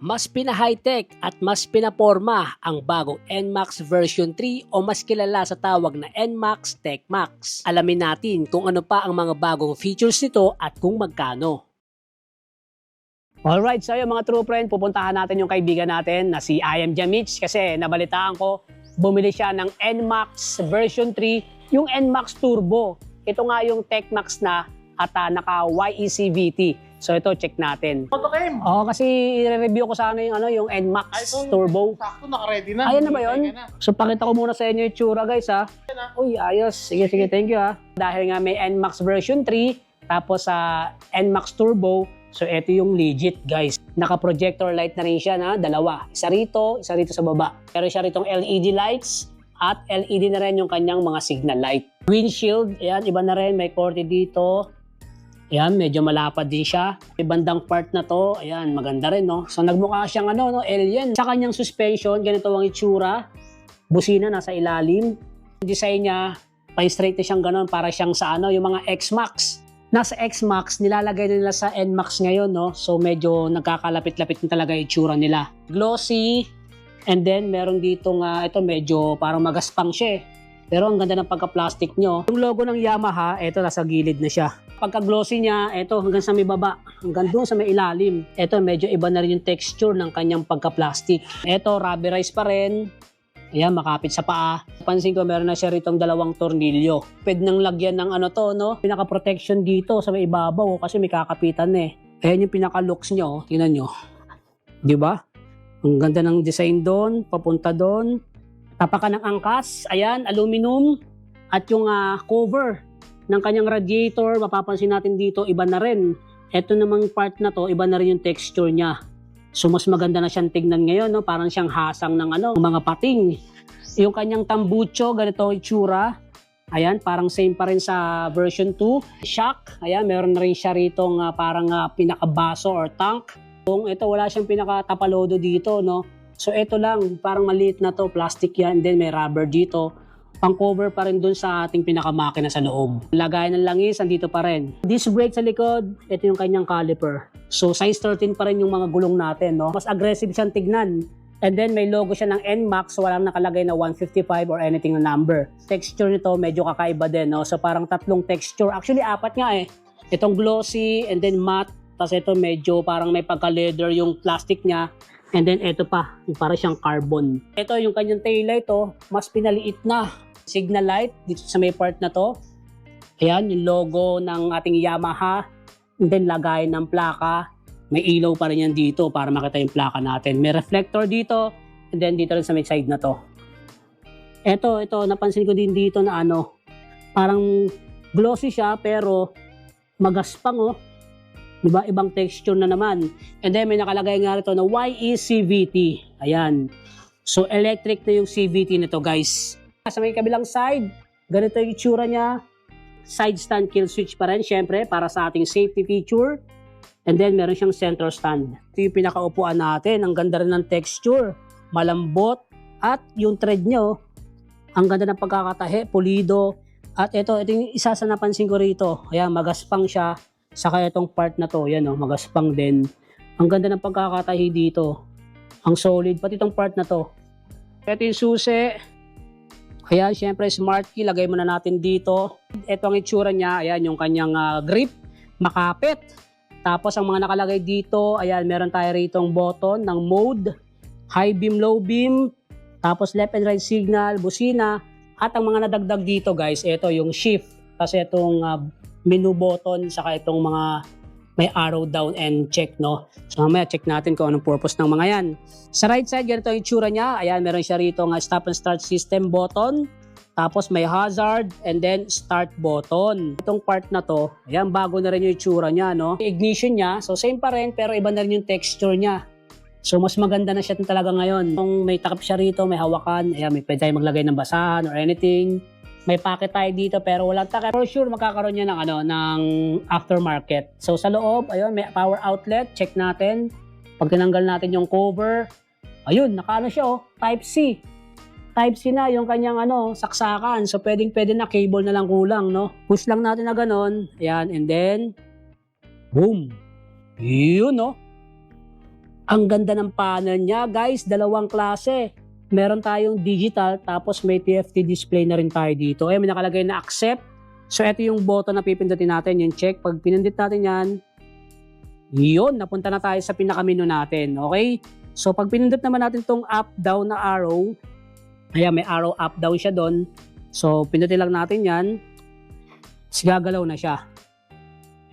Mas pina-high-tech at mas pinaporma ang bagong NMAX version 3 o mas kilala sa tawag na NMAX Tech Max. Alamin natin kung ano pa ang mga bagong features nito at kung magkano. Alright, so yun mga true friend, pupuntahan natin yung kaibigan natin na si I am Jamich kasi nabalitaan ko, bumili siya ng NMAX version 3, yung NMAX Turbo. Ito nga yung TechMax na at uh, naka E YECVT. So ito, check natin. Photo cam. Oo, kasi i-review ko sana yung, ano, yung Ay, NMAX ito, Turbo. Sakto, naka-ready na. Ayan na ba yun? Na. So pakita ko muna sa inyo yung tsura guys ha. Uy, ayos. Sige, sige, thank you ha. Dahil nga may NMAX version 3, tapos sa NMAX Turbo, so ito yung legit guys. Naka-projector light na rin siya na dalawa. Isa rito, isa rito sa baba. Pero siya ritong LED lights at LED na rin yung kanyang mga signal light. Windshield, ayan, iba na rin. May korte dito. Ayan, medyo malapad din siya. May bandang part na to, ayan, maganda rin, no? So, nagmukha siyang ano, no, alien. Sa kanyang suspension, ganito ang itsura. Busina nasa ilalim. Design niya, pa-straight na siyang ganon para siyang sa ano, yung mga X-Max. Nasa X-Max, nilalagay na nila sa N-Max ngayon, no? So, medyo nagkakalapit-lapit na talaga itsura nila. Glossy, and then meron dito nga, ito medyo parang magaspang siya eh. Pero ang ganda ng pagka-plastic nyo. Yung logo ng Yamaha, ito nasa gilid na siya. Pagka-glossy niya, ito hanggang sa may baba, hanggang doon sa may ilalim. Ito medyo iba na rin yung texture ng kanyang pagka-plastic. Ito rubberized pa rin. Ayan, makapit sa paa. Pansin ko meron na siya ritong dalawang tornilyo. Pwede nang lagyan ng ano to, no? Pinaka-protection dito sa may ibabaw oh, kasi may kakapitan eh. Ayan yung pinaka-looks niya, oh. Tingnan nyo. Di ba? Ang ganda ng design doon, papunta doon. Tapakan ng angkas, ayan, aluminum. At yung ah, cover ng kanyang radiator, mapapansin natin dito, iba na rin. Ito namang part na to, iba na rin yung texture niya. So mas maganda na siyang tignan ngayon, no? parang siyang hasang ng ano, mga pating. Yung kanyang tambucho, ganito itsura. Ayan, parang same pa rin sa version 2. Shock, ayan, meron na rin siya rito nga parang ah, pinakabaso or tank. Kung ito, wala siyang pinakatapalodo dito, no? So ito lang, parang maliit na to, plastic yan, then may rubber dito. Pang cover pa rin dun sa ating pinakamakina sa loob. Lagay ng langis, andito pa rin. Disc brake sa likod, ito yung kanyang caliper. So size 13 pa rin yung mga gulong natin, no? Mas aggressive siyang tignan. And then may logo siya ng NMAX, so walang nakalagay na 155 or anything na number. Texture nito medyo kakaiba din, no? So parang tatlong texture. Actually, apat nga eh. Itong glossy, and then matte, tapos ito medyo parang may pagka-leather yung plastic niya. And then ito pa, yung para siyang carbon. Ito yung kanyang taillight oh, mas pinaliit na. Signal light dito sa may part na to. Ayan, yung logo ng ating Yamaha. And then lagay ng plaka. May ilaw pa rin yan dito para makita yung plaka natin. May reflector dito. And then dito rin sa may side na to. Ito, ito, napansin ko din dito na ano, parang glossy siya pero magaspang oh. Diba? Ibang texture na naman. And then may nakalagay nga rito na YECVT. Ayan. So electric na yung CVT nito guys. Sa may kabilang side, ganito yung itsura niya. Side stand kill switch pa rin syempre para sa ating safety feature. And then meron siyang center stand. Ito yung pinakaupuan natin. Ang ganda rin ng texture. Malambot. At yung thread nyo, ang ganda ng pagkakatahe, pulido. At ito, ito yung isa sa napansin ko rito. Ayan, magaspang siya. Saka itong part na to, yan o, magaspang din. Ang ganda ng pagkakatahi dito. Ang solid, pati itong part na to. Ito yung susi. Ayan, syempre smart key, lagay muna natin dito. Ito ang itsura niya, ayan yung kanyang ah, grip, makapit. Tapos ang mga nakalagay dito, ayan, meron tayo ritong button ng mode, high beam, low beam, tapos left and right signal, busina, at ang mga nadagdag dito guys, ito yung shift. Kasi itong ah, menu button, saka itong mga may arrow down and check, no? So mamaya check natin kung anong purpose ng mga yan. Sa right side, ganito ang itsura niya. Ayan, meron siya rito nga stop and start system button. Tapos may hazard and then start button. Itong part na to, ayan, bago na rin yung itsura niya, no? Ignition niya, so same pa rin, pero iba na rin yung texture niya. So mas maganda na siya talaga ngayon. Kung may takip siya rito, may hawakan, ayan, may pwede tayo maglagay ng basahan or anything. May pocket tayo dito pero walang takip. For sure magkakaroon niya ng ano ng aftermarket. So sa loob, ayun, may power outlet, check natin. Pag tinanggal natin yung cover, ayun, nakaano siya oh, type C. Type C na yung kanyang ano, saksakan. So pwedeng pwede na cable na lang kulang, no? Push lang natin na ganon. Ayan, and then boom. Yun, no? Ang ganda ng panel niya, guys. Dalawang klase. Meron tayong digital, tapos may TFT display na rin tayo dito. Ayan, may nakalagay na accept. So, ito yung button na pipindutin natin, yung check. Pag pinindit natin yan, yun, napunta na tayo sa pinakamenu natin. Okay? So, pag pinindot naman natin tong up-down na arrow, ayan, may arrow up-down siya doon. So, pindutin lang natin yan. Tapos gagalaw na siya.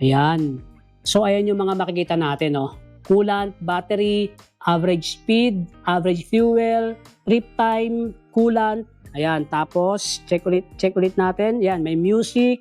Ayan. So, ayan yung mga makikita natin, no? Coolant, battery, average speed, average fuel, trip time, coolant. Ayan, tapos check ulit, check ulit natin. Ayan, may music,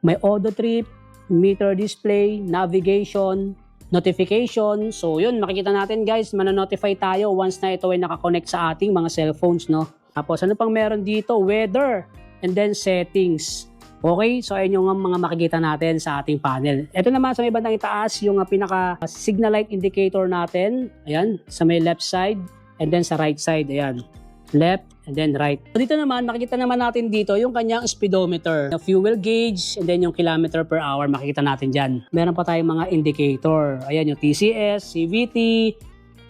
may auto trip, meter display, navigation, notification. So, yun, makikita natin guys, mananotify tayo once na ito ay nakakonect sa ating mga cellphones, no? Tapos, ano pang meron dito? Weather, and then settings. Okay, so ayun yung mga makikita natin sa ating panel. Ito naman sa may bandang itaas, yung uh, pinaka signal light indicator natin. Ayan, sa may left side and then sa right side. Ayan, left and then right. Dito naman, makikita naman natin dito yung kanyang speedometer, na fuel gauge, and then yung kilometer per hour, makikita natin dyan. Meron pa tayong mga indicator. Ayan, yung TCS, CVT,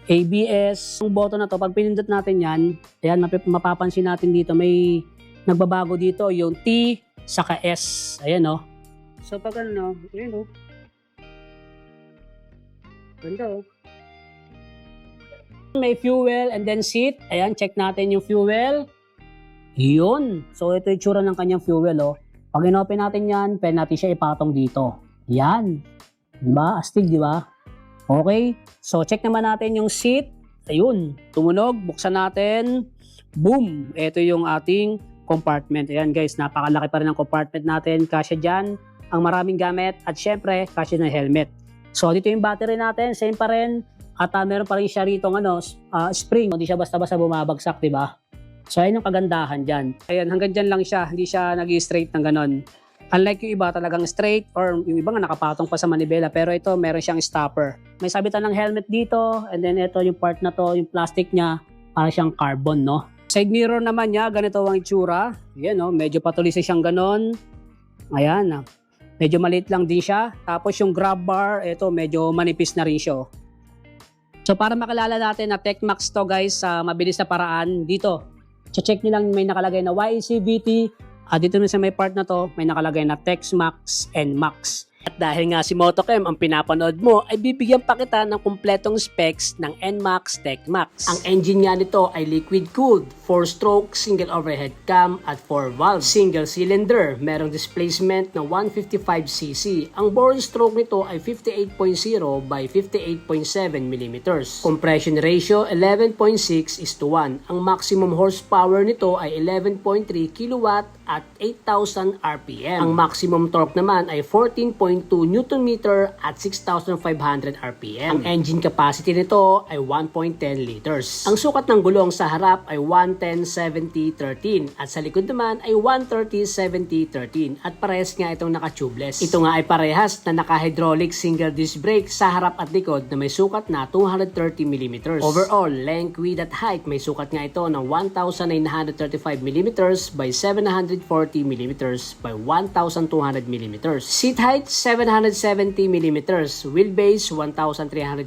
ABS. Yung button na to, pag pinindot natin yan, ayan, mapapansin natin dito, may nagbabago dito, yung T, saka S. Ayan, no? So, pag ano, ayan, no? Ganda, oh. May fuel and then seat. Ayan, check natin yung fuel. Yun. So, ito yung tsura ng kanyang fuel, oh. Pag inopen natin yan, pwede natin siya ipatong dito. Yan. Di ba? Astig, di ba? Okay. So, check naman natin yung seat. Ayun. Tumunog. Buksan natin. Boom. Ito yung ating compartment. Ayan guys, napakalaki pa rin ang compartment natin. Kasya dyan ang maraming gamit at syempre, kasya ng helmet. So, dito yung battery natin. Same pa rin. At uh, meron pa rin siya rito ano, uh, spring. Hindi siya basta-basta bumabagsak, di ba? So, ayun yung kagandahan dyan. Ayan, hanggang dyan lang siya. Hindi siya nag straight ng ganon. Unlike yung iba talagang straight or yung iba nga nakapatong pa sa manibela pero ito meron siyang stopper. May sabitan ng helmet dito and then ito yung part na to, yung plastic niya para siyang carbon, no? Side mirror naman niya, ganito ang itsura. Ayan, no? medyo patulisa siyang ganon. Ayan, ah. medyo maliit lang din siya. Tapos yung grab bar, ito medyo manipis na rin siya. oh. So para makilala natin na TechMax to guys sa mabilis na paraan, dito, check nyo lang may nakalagay na YECVT. At dito na sa may part na to, may nakalagay na TechMax and Max. At dahil nga si Motochem ang pinapanood mo, ay bibigyan pa kita ng kumpletong specs ng NMAX TechMax. Ang engine nga nito ay liquid-cooled, 4-stroke, single overhead cam at 4 valves. Single cylinder, merong displacement na 155cc. Ang bore stroke nito ay 58.0 by 58.7 mm. Compression ratio 11.6 is to 1. Ang maximum horsepower nito ay 11.3 kW at 8,000 RPM. Ang maximum torque naman ay 14.2 Nm at 6,500 RPM. Ang engine capacity nito ay 1.10 liters. Ang sukat ng gulong sa harap ay 110-70-13 at sa likod naman ay 130-70-13 at parehas nga itong naka-tubeless. Ito nga ay parehas na naka-hydraulic single disc brake sa harap at likod na may sukat na 230 mm. Overall, length, width at height may sukat nga ito ng 1,935 mm by 740 mm by 1,200 mm. Seat height 770 mm, wheelbase 1,340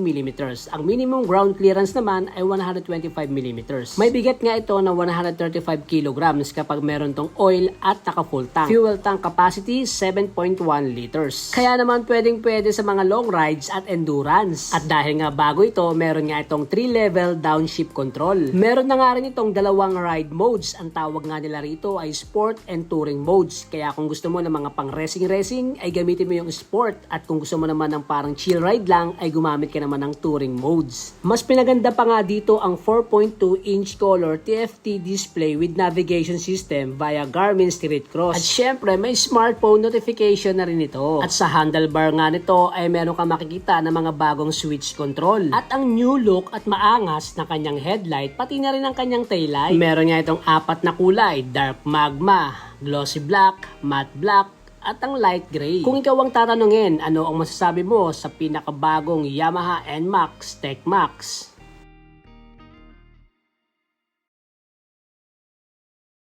mm. Ang minimum ground clearance naman ay 125 mm. May bigat nga ito na 135 kg kapag meron tong oil at naka full tank. Fuel tank capacity 7.1 liters. Kaya naman pwedeng pwede sa mga long rides at endurance. At dahil nga bago ito, meron nga itong 3-level downshift control. Meron na nga rin itong dalawang ride modes. Ang tawag nga nila rito ay sport and touring modes. Kaya kung gusto mo ng mga pang racing-racing ay gamitin mo yung sport at kung gusto mo naman ng parang chill ride lang ay gumamit ka naman ng touring modes. Mas pinaganda pa nga dito ang 4.2 inch color TFT display with navigation system via Garmin Street Cross. At syempre may smartphone notification na rin ito. At sa handlebar nga nito ay meron ka makikita ng mga bagong switch control. At ang new look at maangas na kanyang headlight pati na rin ang kanyang taillight. Meron nga itong apat na kulay, dark magma, glossy black, matte black, at ang light gray. Kung ikaw ang tatanungin, ano ang masasabi mo sa pinakabagong Yamaha NMAX Tech Max?